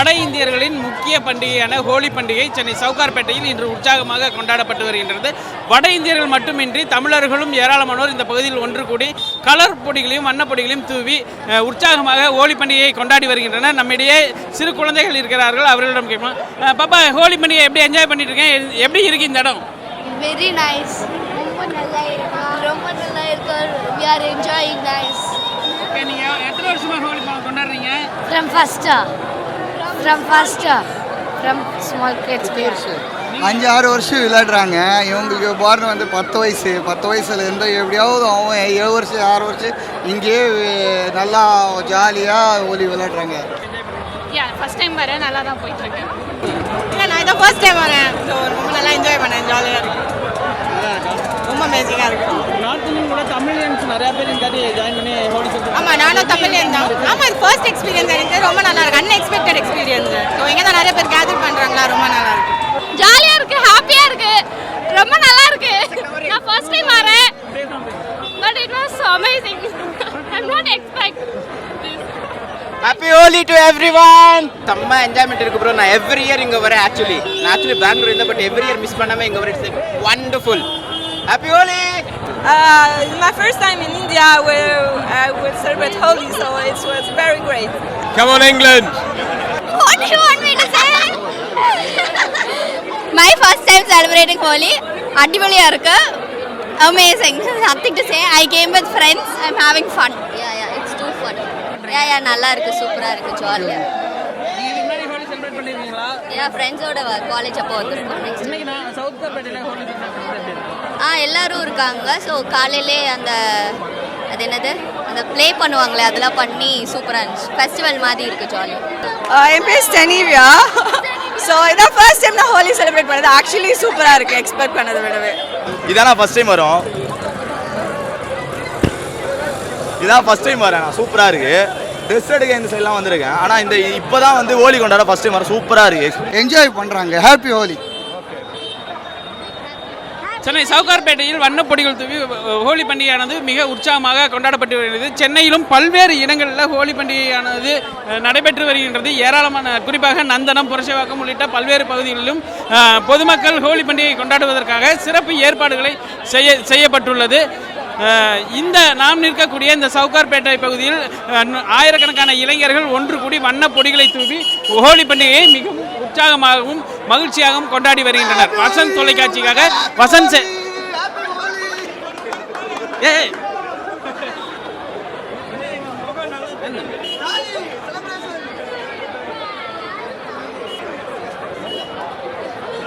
வட இந்தியர்களின் முக்கிய பண்டிகையான ஹோலி பண்டிகை சென்னை சவுகார்பேட்டையில் இன்று உற்சாகமாக கொண்டாடப்பட்டு வருகின்றது. வட இந்தியர்கள் மட்டுமின்றி தமிழர்களும் ஏராளமானோர் இந்த பகுதியில் ஒன்று கூடி கலர் பொடிகளையும் வண்ணப்பொடிகளையும் தூவி உற்சாகமாக ஹோலி பண்டிகையை கொண்டாடி வருகின்றனர். நம்மிடையே சிறு குழந்தைகள் இருக்கிறார்கள் அவர்களிடம் கேட்போம். பாப்பா ஹோலி பண்டிகை எப்படி என்ஜாய் பண்ணிட்டு இருக்கேன் எப்படி இருக்கு இந்த இடம்? வெரி நைஸ் ரொம்ப நல்லா இருக்கு. ரொம்ப நல்லா இருக்கு. We are enjoying nice okay நீங்கள் எத்தனை வருஷமாக ஹோலி கொண்டாடுறீங்க? ஃப்ரம் ஃபர்ஸ்டா ஃப்ரம் ஃபர்ஸ்டா ஃப்ரம் ஸ்மால் கிட்ஸ் அஞ்சு ஆறு வருஷம் விளையாடுறாங்க. இவங்களுக்கு பார்ன் வந்து பத்து வயசு. பத்து வயசுல இருந்து எப்படியாவது அவன் ஏழு வருஷம் ஆறு வருஷம் இங்கேயே நல்லா ஜாலியாக ஓலி விளையாடுறாங்க. யா ஃபர்ஸ்ட் டைம் வரேன் நல்லா தான் போயிட்டு இருக்கேன் இல்லை நான் இதான் ஃபர்ஸ்ட் டைம் வரேன். ஸோ ரொம்ப நல்லா என்ஜாய் பண்ணேன் ஜாலியாக இருக்கு. ரொம்ப அமேசிங்காக இருக்கு. நார்த் இந்தியன் கூட தமிழியன்ஸ் நிறைய பேர் இந்த ஜாயின் பண்ணி ஹோலி ஆமாம் நானும் தமிழ்லேருந்து தான். ஆமாம் இது ஃபர்ஸ்ட் எக்ஸ்பீரியன்ஸ் எனக்கு. ரொம்ப நல்லா இருக்கு. அன்எக்ஸ்பெக்டட் எக்ஸ்பீரியன்ஸ் ஸோ இங்கே தான் நிறைய பேர் கேதர் பண்ணுறாங்களா ரொம்ப நல்லா இருக்கு. ஜாலியா இருக்கு ஹாப்பியா இருக்கு. ரொம்ப நல்லா இருக்கு. நான் ஃபர்ஸ்ட் டைம் வரேன். But it was amazing I not expect happy Holi to everyone செம்ம என்ஜாய்மெண்ட் இருக்கு ப்ரோ நான் எவ்ரி இயர் இங்கே வரேன் ஆக்சுவலி நான் ஆக்சுவலி பெங்களூர் இருந்தேன் பட் எவ்ரி இயர் மிஸ் பண்ணாமல் இங்கே வரேன். It's wonderful happy Holi Uh, my first time in India where I will celebrate Holi, so it was very great. Come on England What do you want me to say? My first time celebrating Holi. அடிபொலியா இருக்கு. Amazing nothing to say I came with friends I am having fun yeah yeah it's too fun yeah yeah நல்லா இருக்கு. சூப்பரா இருக்கு. ஜாலியா யா ஃப்ரெண்ட்ஸோட college அப்போ வந்திருக்கோம் ஆ எல்லாரும் இருக்காங்க. ஸோ காலையிலே அந்த அது என்னது? அந்த ப்ளே பண்ணுவாங்களே அதெல்லாம் பண்ணி சூப்பராக இருந்துச்சு. ஃபெஸ்டிவல் மாதிரி இருக்கு ஜாலியாக என் பேர் ஸ்டெனிவியா. ஸோ இதான் ஃபர்ஸ்ட் டைம் நான் ஹோலி செலிப்ரேட் பண்ணது. ஆக்சுவலி சூப்பராக இருக்கு எக்ஸ்பெக்ட் பண்ணதை விடவே. இதான் நான் ஃபர்ஸ்ட் டைம் வரோம்? இதான் ஃபர்ஸ்ட் டைம் வரேன் நான். சூப்பராக இருக்கு. ட்ரெஸ் எடுக்க இந்த சைட்லாம் வந்திருக்கேன். ஆனால் இந்த இப்போ தான் வந்து ஹோலி கொண்டாட ஃபர்ஸ்ட் டைம் வரேன் சூப்பராக இருக்கு. என்ஜாய் பண்ணுறாங்க ஹாப்பி ஹோலி சென்னை சவுகார்பேட்டையில் வண்ணப்பொடிகள் தூவி ஹோலி பண்டிகையானது மிக உற்சாகமாக கொண்டாடப்பட்டு வருகிறது. சென்னையிலும் பல்வேறு இடங்களில் ஹோலி பண்டிகையானது நடைபெற்று வருகின்றது. ஏராளமான குறிப்பாக நந்தனம் புரசவாக்கம் உள்ளிட்ட பல்வேறு பகுதிகளிலும் பொதுமக்கள் ஹோலி பண்டிகையை கொண்டாடுவதற்காக சிறப்பு ஏற்பாடுகளை செய்ய செய்யப்பட்டுள்ளது. இந்த நாம் நிற்கக்கூடிய இந்த சவுகார்பேட்டை பகுதியில் ஆயிரக்கணக்கான இளைஞர்கள் ஒன்று கூடி வண்ண பொடிகளை தூவி ஹோலி பண்டிகையை மிகவும் உற்சாகமாகவும் மகிழ்ச்சியாகவும் கொண்டாடி வருகின்றனர். வசந்த் தொலைக்காட்சிக்காக வசந்த்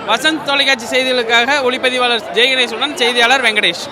வசந்த் தொலைக்காட்சி செய்திகளுக்காக ஒளிப்பதிவாளர் ஜெயகணேஷுடன் செய்தியாளர் வெங்கடேஷ்.